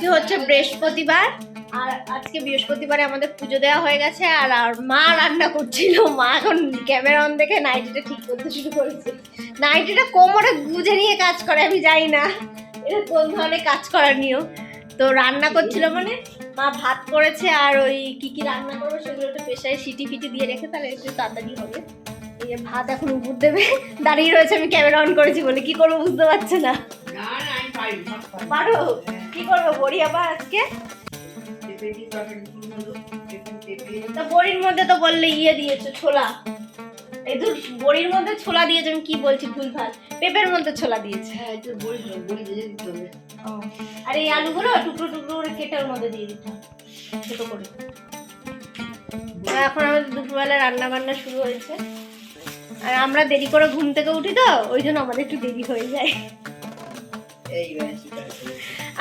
আজকে হচ্ছে বৃহস্পতিবার। আর আজকে বৃহস্পতিবারে আমাদের পুজো দেওয়া হয়ে গেছে, আর আর মা রান্না করছিল। মা এখন ক্যামেরা অন দেখে নাইটিটা ঠিক করতে শুরু করেছে। নাইটিটা কোমরে গুজে নিয়ে কাজ করে, আমি জানি না। এটা কোন ধরনের কাজ করার নিয়ম? তো রান্না করছিল মানে? মা ভাত করেছে আর ওই কি কি রান্না করবে সেগুলো একটু প্রেশারে সিটি ফিটি দিয়ে রেখে তাহলে একটু তাড়াতাড়ি হবে। ভাত এখন উপর দেবে। দাঁড়িয়ে রয়েছে, আমি ক্যামেরা অন করেছি বলে। কি করব বুঝতে পারছে না কি করব বড়ি আবার আজকে। তা বড়ির মধ্যে তো বললে ইয়ে দিয়েছ ছোলা। এই বড়ির মধ্যে ছোলা দিয়েছে আমি কি বলছি ভুলভাল। পেঁপের মধ্যে ছোলা দিয়েছে। হ্যাঁ, বড়ি বড়ি দিয়ে দিতে হবে। আর এই আলুগুলো টুকরো টুকরো করে কেটে ওর মধ্যে দিয়ে দিতে ছোট করে। এখন আমাদের দুপুরবেলা রান্না বান্না শুরু হয়েছে। আর আমরা দেরি করে ঘুম থেকে উঠি তো ওই জন্য আমাদের একটু দেরি হয়ে যায়।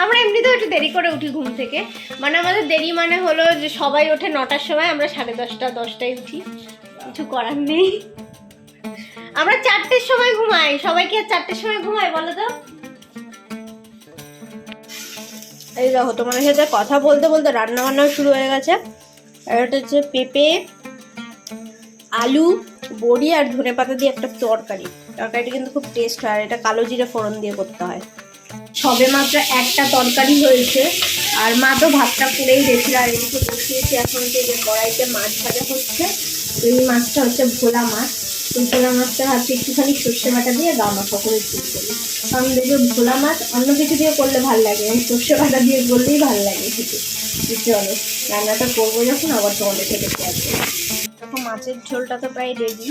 আমরা এমনিতেও একটু দেরি করে উঠি ঘুম থেকে। মানে আমাদের দেরি মানে হলো যে সবাই ওঠে নটার সময়, আমরা সাড়ে দশটা, দশটায় উঠি। কিছু করার নেই। আমরা চারটের সময় ঘুমাই। সবাই কি আর চারটের সময় ঘুমায় বলো তো? এই দেখো, তোমাদের সাথে কথা বলতে বলতে রান্না বান্নাও শুরু হয়ে গেছে। আর এটা হচ্ছে পেঁপে, আলু, বড়ি আর ধনে পাতা দিয়ে একটা তরকারি। তরকারিটা কিন্তু খুব টেস্ট হয়, আর এটা কালো জিরে ফোড়ন দিয়ে করতে হয়। সবে মাত্র একটা তরকারি হয়েছে। আর মা তো ভাতটা করেই রেখেছিল আর এদিকে বসিয়েছি এখন যে কড়াইতে মাছ ভাজা হচ্ছে, এই মাছটা হচ্ছে ভোলা মাছ। তো ভোলা মাছটা হাতে একটুখানি সর্ষে বাটা দিয়ে, গা মাখা করে চুপ করি। কারণ দেখবে ভোলা মাছ অন্য কিছু দিয়ে করলে ভালো লাগে, আমি সর্ষে বাটা দিয়ে করলেই ভালো লাগে খেতে চলো রান্নাটা করব যখন, আবার তোমাদের সাথে শেয়ার করব তখন মাছের ঝোলটা তো প্রায় রেডি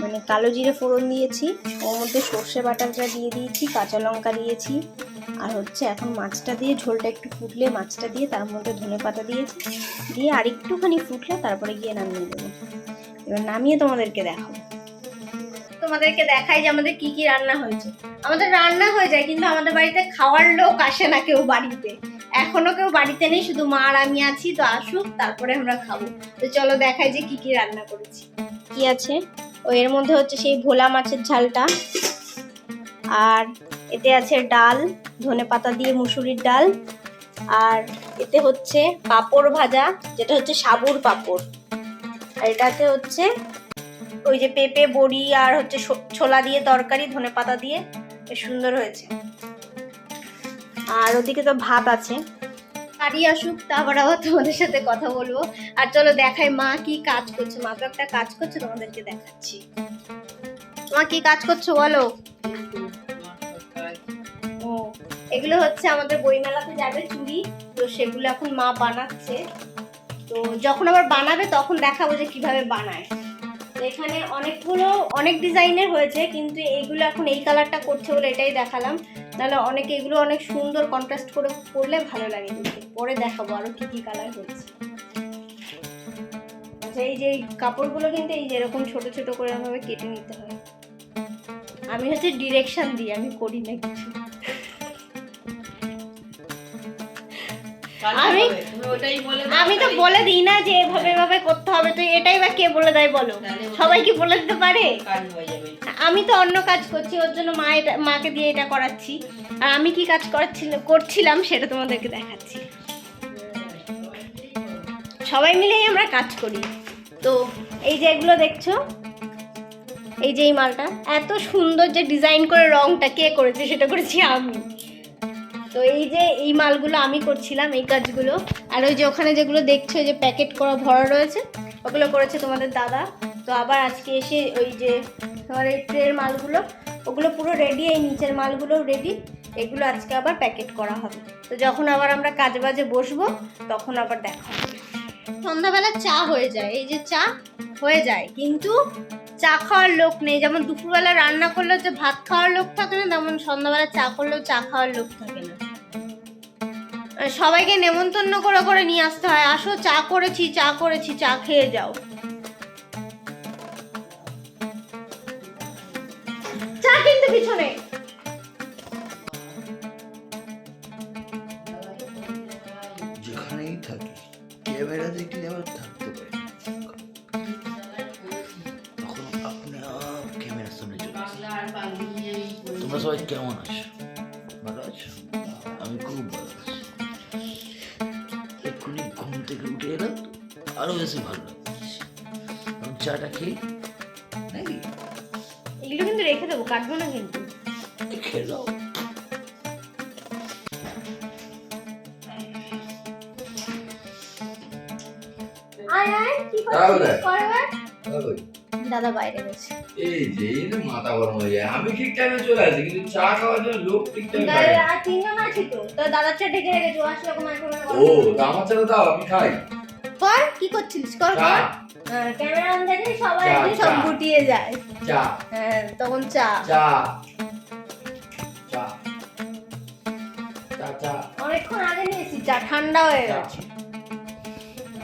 মানে কালো জিরে ফোড়ন দিয়েছি ওর মধ্যে সর্ষে বাটাটা দিয়ে দিয়েছি কাঁচা লঙ্কা দিয়েছি আর হচ্ছে এখন মাছটা দিয়ে ঝোলটা একটু ফুটলে মাছটা দিয়ে তার মধ্যে ধনে পাতা দিয়েছি দিয়ে আর একটুখানি ফুটলে তারপরে গিয়ে নামিয়ে দেবো। এবার নামিয়ে তোমাদেরকে দেখাবো। তোমাদেরকে দেখাই যে আমাদের কি কি রান্না হয়েছে। আমাদের রান্না হয়ে যায় কিন্তু আমাদের বাড়িতে খাওয়ার লোক আসে না কেউ বাড়িতে। এখনও কেউ বাড়িতে নেই শুধু মা আর আমি আছি তো আসুক তারপরে আমরা খাব। তো চলো দেখাই যে কি কি রান্না করেছি। কি আছে? ও এর মধ্যে হচ্ছে সেই ভোলা মাছের ঝালটা। আর এতে আছে ডাল, ধনে পাতা দিয়ে মুসুরির ডাল। আর এতে হচ্ছে পাঁপড় ভাজা, যেটা হচ্ছে সাবুর পাঁপড়। আর এটাতে হচ্ছে ওই যে পেঁপে, বড়ি আর হচ্ছে ছোলা দিয়ে তরকারি, ধনে পাতা দিয়ে। সুন্দর হয়েছে। আর ওদিকে তো ভাত আছে। বাড়ি আসুক তারপর আবার তোমাদের সাথে কথা বলব। আর চলো দেখাই মা কি কাজ করছে। মা তো একটা কাজ করছে, তোমাদেরকে দেখাচ্ছি। মা কি কাজ করছ বলো? ও, এগুলো হচ্ছে আমাদের বইমেলাতে যাবে চুড়ি। তো সেগুলো এখন মা বানাচ্ছে। তো যখন আবার বানাবে, তখন দেখাবো যে কীভাবে বানায়। এখানে অনেকগুলো, অনেক ডিজাইনের হয়েছে, কিন্তু এইগুলো এখন এই কালারটা করছে বলে এটাই দেখালাম। নাহলে অনেকে এগুলো অনেক সুন্দর কন্ট্রাস্ট করে করলে ভালো লাগে দেখতে। পরে দেখাবো আরও কি কি কালার হচ্ছে আচ্ছা এই যে কাপড়গুলো কিন্তু এই যেরকম ছোট ছোট করে এভাবে কেটে নিতে হয়। আমি হচ্ছে ডিরেকশন দিই, আমি করি না কিছু। আমি- আমি তো বলে দিই না যে এভাবে এভাবে করতে হবে তো এটাই বা কে বলে দেয় বলো? সবাই কি বলে দিতে পারে। আমি তো অন্য কাজ করছি ওর জন্য মা এটা মাকে দিয়ে এটা করাচ্ছি। আর আমি কি কাজ করছিলাম করছিলাম সেটা তোমাদেরকে দেখাচ্ছি। সবাই মিলেই আমরা কাজ করি। তো এই যে এগুলো দেখছ? এই যে এই মালটা এত সুন্দর যে ডিজাইন করে রংটা কে করেছে সেটা করেছি আমি। তো এই যে এই মালগুলো আমি করছিলাম, এই কাজগুলো। আর ওই যে ওখানে যেগুলো দেখছ যে প্যাকেট করা ভরা রয়েছে, ওগুলো করেছে তোমাদের দাদা। তো আবার আজকে এসে ওই যে তোমার এই ট্রের মালগুলো, ওগুলো পুরো রেডি এই নিচের মালগুলো রেডি এগুলো আজকে আবার প্যাকেট করা হবে। তো যখন আবার আমরা কাজ বাজে বসবো, তখন আবার দেখা সন্ধ্যাবেলা চা হয়ে যায়, এই যে চা হয়ে যায়। কিন্তু চা খাওয়ার লোক নেই। যেমন দুপুরবেলা রান্না করলেও যে ভাত খাওয়ার লোক থাকে না, তেমন সন্ধ্যাবেলা চা করলেও চা খাওয়ার লোক থাকে না। সবাইকে নেমন্তন্ন করে করে নিয়ে আসতে হয়। আসো, চা করেছি চা করেছি, চা খেয়ে যাও। চা কিন্তু পিছনে যেখানেই থাকি ক্যামেরা দেখলে আবার থাকতে পারি তোমরা সবাই কেমন আছো ভালো আছো আমি খুব ভালো আছি এক্ষুনি ঘুম থেকে উঠে এলাম আরও বেশি ভালো লাগছে চাটা খেয়ে নাকি এগুলো কিন্তু রেখে দেবো কাটবো না কিন্তু রেখে দাও আয় আয় কি করছিস করবার করছিস দাদা বাইরে গেছে এই যে এই না মাথা গরম হয়ে যায়। আমি ঠিক টাইমে চলে আসি কিন্তু চা খাওয়ার জন্য লোক ঠিক টাইমে না। আর তিনজন আছি তো। তো দাদার চা ঢেকে রেখেছো আসলে মাইক্রোওয়েভে ও আমার চাটা দাও আমি খাই। কর কি করছিলিস? কর কর। ক্যামেরা অন দেখলে সবাই চা, সব গুটিয়ে যায়। চা। হ্যাঁ তখন চা। চা। চা। চা চা। অনেকক্ষণ আগে নিয়েছি চা ঠান্ডা হয়ে গেছে।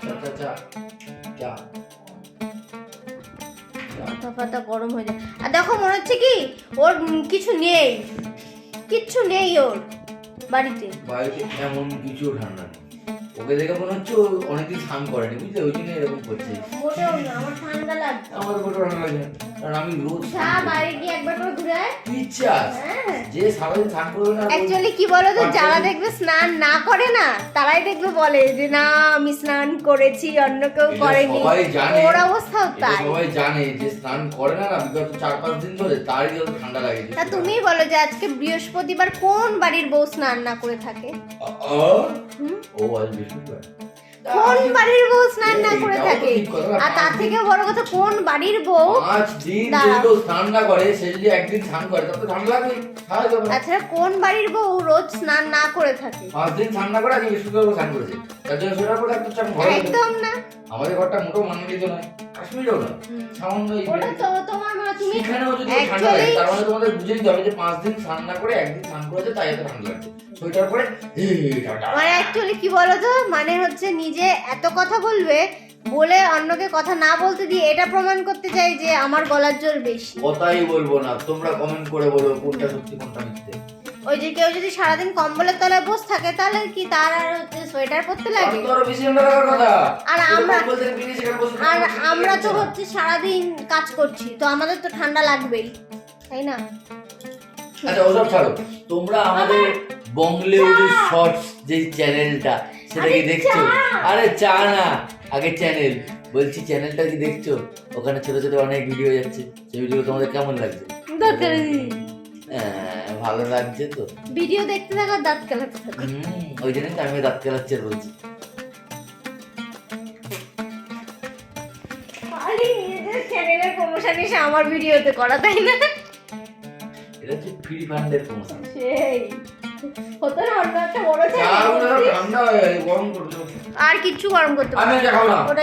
চা চা চা। চা। মাথা ফাতা গরম হয়ে যায়। আর দেখো মনে হচ্ছে কি ওর কিছু নেই। কিচ্ছু নেই ওর বাড়িতে। বাড়িতে এমন কিছু ঠান্ডা নেই। ওকে দেখে মনে হচ্ছে অনেকদিন স্নান করেনি বুঝলে? ওই জন্য এরকম করছে। মোটেও না আমার ঠান্ডা লাগছে। আমার কোনো ঠান্ডা লাগে না। কারণ আমি রোজ স্নান বাইরে গিয়ে একবার করে ঘুরে চাস হ্যাঁ। যে সারাদিন স্নান করবে না অ্যাকচুয়ালি কি বলো তো যারা দেখবে স্নান না করে না তারাই দেখবে বলে যে না আমি স্নান করেছি অন্য কেউ করেনি। সবাই জানে। ওর অবস্থাও তাই। সবাই জানে যে স্নান করে না না বিগত চার পাঁচ দিন ধরে তারই যত ঠান্ডা লাগে তা তুমিই বলো যে আজকে বৃহস্পতিবার কোন বাড়ির বউ স্নান না করে থাকে? ও আজ বৃহস্পতিবার? কোন বাড়ির বউ স্নান না করে থাকে। আর তার থেকে বড় কথা কোন বাড়ির বউ পাঁচ দিন যদি স্নান না করে সে যদি একদিন স্নান করে তবে ঠান্ডা লাগবে না। তাছাড়া কোন বাড়ির বউ রোজ স্নান না করে থাকে? পাঁচ দিন স্নান না করে আজকে বৃহস্পতিবার স্নান করেছে। তার জন্য সেটার পরে একটা চাপ একদম না। আমাদের ঘরটা মোটো মান্যিত নয় কাশ্মীরও হুম। সামান্য ওটা তো তোমার তুমি অ্যাকচুয়ালি তার মানে তোমাদের বুঝে নিতে হবে যে পাঁচ দিন স্নান না করে একদিন স্নান করেছে তাই এত ঠান্ডা লাগছে। সোয়েটার পরে মানে অ্যাকচুয়ালি কি বলতো? মানে হচ্ছে নিজে এত কথা বলবে বলে অন্যকে কথা না বলতে দিয়ে এটা প্রমাণ করতে চাই যে আমার গলার জোর বেশি। কথাই বলব না তোমরা কমেন্ট করে বলো কোনটা সত্যি কোনটা মিথ্যে। ওই যে কেউ যদি সারাদিন কম্বলের তলায় বসে থাকে তাহলে কি তার আর হচ্ছে সোয়েটার পরতে লাগে? আরও আমরা- আর আমরা তো হচ্ছে সারাদিন কাজ করছি তো আমাদের তো ঠান্ডা লাগবেই তাই না? আচ্ছা ওসব ছাড়ো। তোমরা আমাদের বংলেউডি শর্টস যে চ্যানেলটা সেটা কি দেখছ? আরে চা না আগে চ্যানেল বলছি চ্যানেলটা কি দেখছ? ওখানে ছোট ছোট অনেক ভিডিও যাচ্ছে সেই ভিডিও তোমাদের কেমন লাগছে? হ্যাঁ, ভালো লাগছে তো। ভিডিও দেখতে থাকো দাঁত কেলাতে থাকো ওই জন্যই তো আমি দাঁত কেলাচ্ছে বলছি। চ্যানেলের প্রমোশন এসে আমার ভিডিওতে করা তাই না? এটা হচ্ছে ফ্রি ফান্ডের প্রমোশন সেই। হতো না অন্য একটা বড় চ্যানেল ঠান্ডা গেছে গরম করছ। আর কিচ্ছু গরম করতে পারব না। ওটাই